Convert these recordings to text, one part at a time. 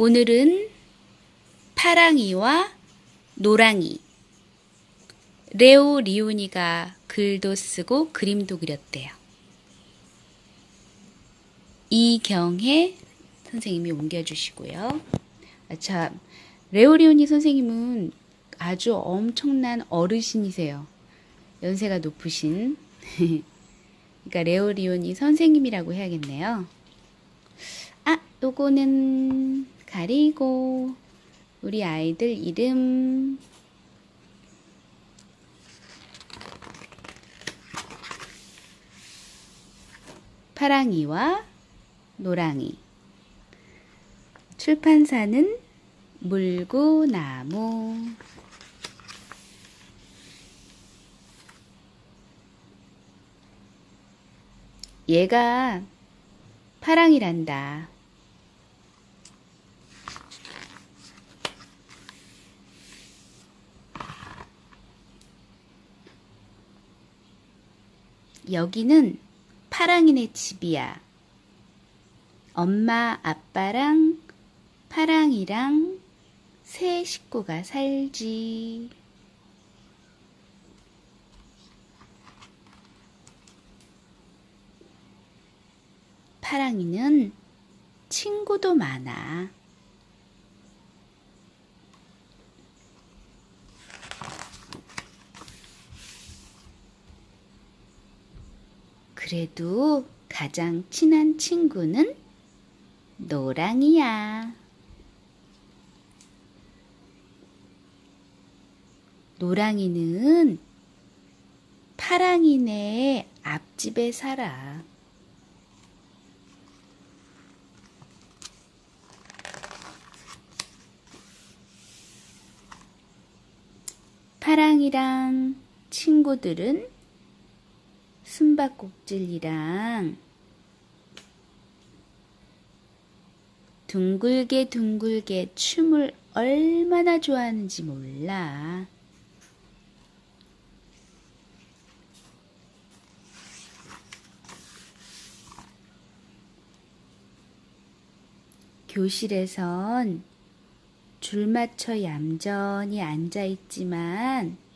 오늘은 파랑이와 노랑이, 레오 리오니가 글도 쓰고 그림도 그렸대요. 이경혜 선생님이 옮겨주시고요. 아, 참, 레오 리오니 선생님은 아주 엄청난 어르신이세요. 연세가 높으신. 그러니까 레오 리오니 선생님이라고 해야겠네요. 아, 요거는 가리고 우리 아이들 이름. 파랑이와 노랑이. 출판사는 물구나무. 얘가 파랑이란다. 여기는 파랑이네 집이야. 엄마, 아빠랑 파랑이랑 세 식구가 살지. 파랑이는 친구도 많아. 그래도 가장 친한 친구는 노랑이야. 노랑이는 파랑이네 앞집에 살아. 파랑이랑 친구들은 숨바꼭질이랑 둥글게 둥글게 춤을 얼마나 좋아하는지 몰라. 교실에선 줄 맞춰 얌전히 앉아 있지만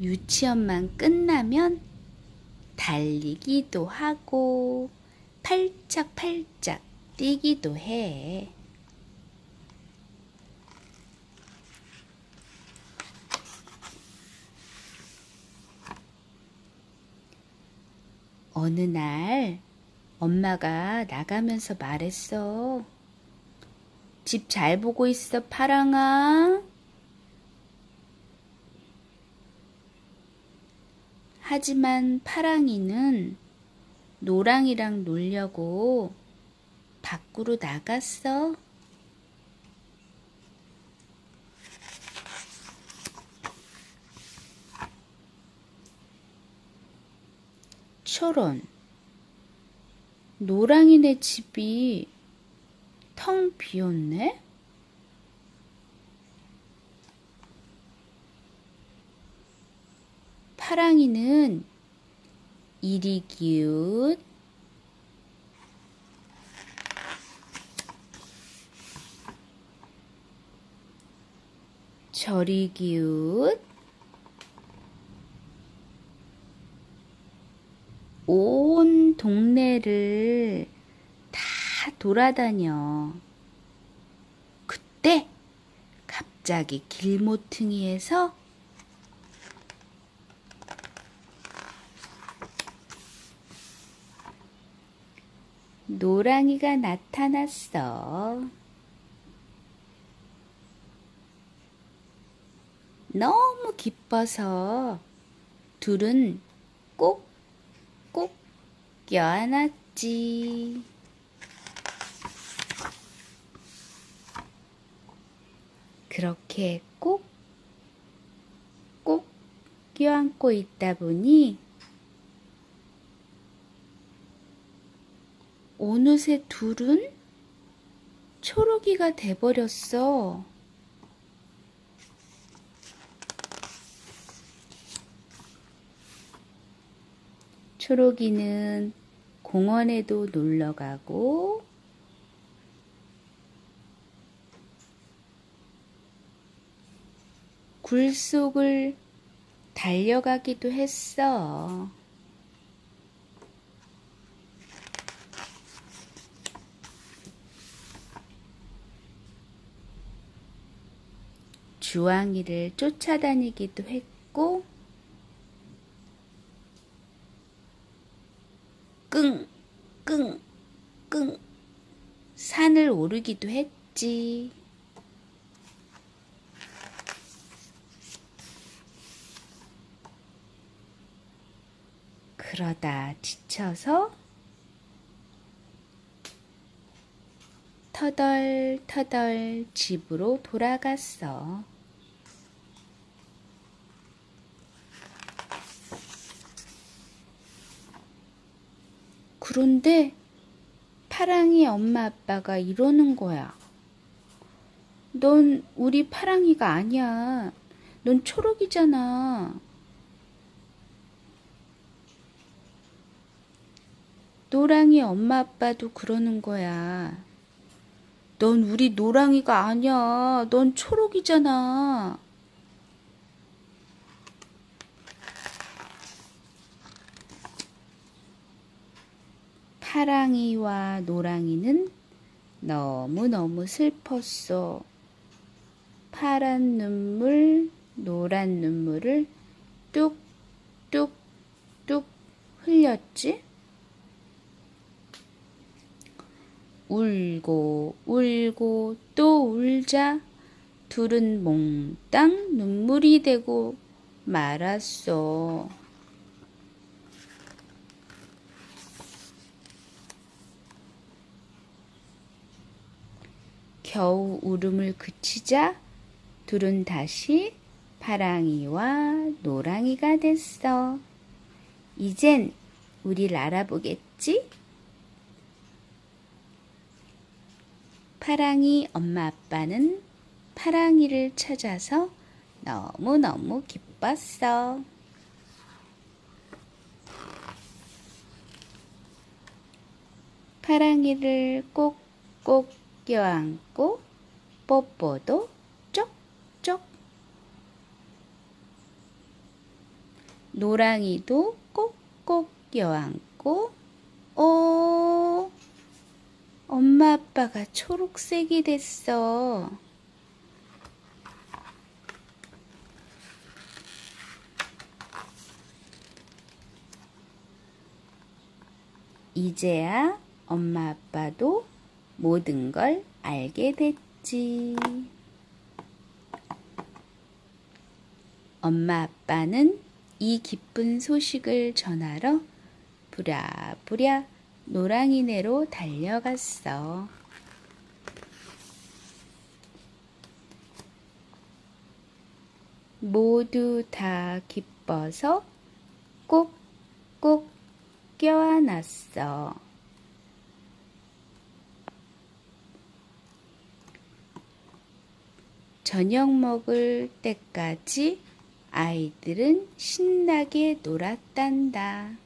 유치원만 끝나면 달리기도 하고 팔짝팔짝 뛰기도 해. 어느 날 엄마가 나가면서 말했어. 집 잘 보고 있어, 파랑아. 하지만 파랑이는 노랑이랑 놀려고 밖으로 나갔어. 초론. 노랑이네 집이 텅 비었네? 파랑이는 이리 기웃 저리 기웃 온 동네를 다 돌아다녀. 그때 갑자기 길모퉁이에서 노랑이가 나타났어. 너무 기뻐서 둘은 꼭꼭 껴안았지. 그렇게 꼭, 꼭 껴안고 있다 보니 어느새 둘은 초록이가 돼버렸어. 초록이는 공원에도 놀러 가고 굴 속을 달려가기도 했어. 주황이를 쫓아다니기도 했고, 끙, 끙, 끙, 산을 오르기도 했지. 그러다 지쳐서 터덜터덜 집으로 돌아갔어. 그런데 파랑이 엄마 아빠가 이러는 거야. 넌 우리 파랑이가 아니야. 넌 초록이잖아. 노랑이 엄마 아빠도 그러는 거야. 넌 우리 노랑이가 아니야. 넌 초록이잖아. 파랑이와 노랑이는 너무너무 슬펐어. 파란 눈물, 노란 눈물을 뚝뚝뚝 흘렸지? 울고 울고 또 울자 둘은 몽땅 눈물이 되고 말았어. 겨우 울음을 그치자 둘은 다시 파랑이와 노랑이가 됐어. 이젠 우릴 알아보겠지? 파랑이 엄마 아빠는 파랑이를 찾아서 너무너무 기뻤어. 파랑이를 꼭꼭 껴안고 뽀뽀도 쪽쪽 노랑이도 꼭꼭 껴안고 오 엄마 아빠가 초록색이 됐어. 이제야 엄마 아빠도 모든 걸 알게 됐지. 엄마 아빠는 이 기쁜 소식을 전하러 부랴부랴 노랑이네로 달려갔어. 모두 다 기뻐서 꼭꼭 껴안았어. 저녁 먹을 때까지 아이들은 신나게 놀았단다.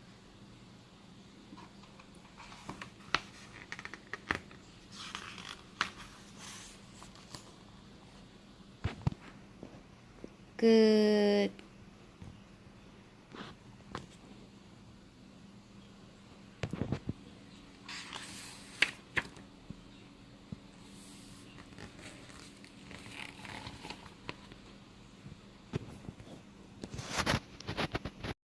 끝.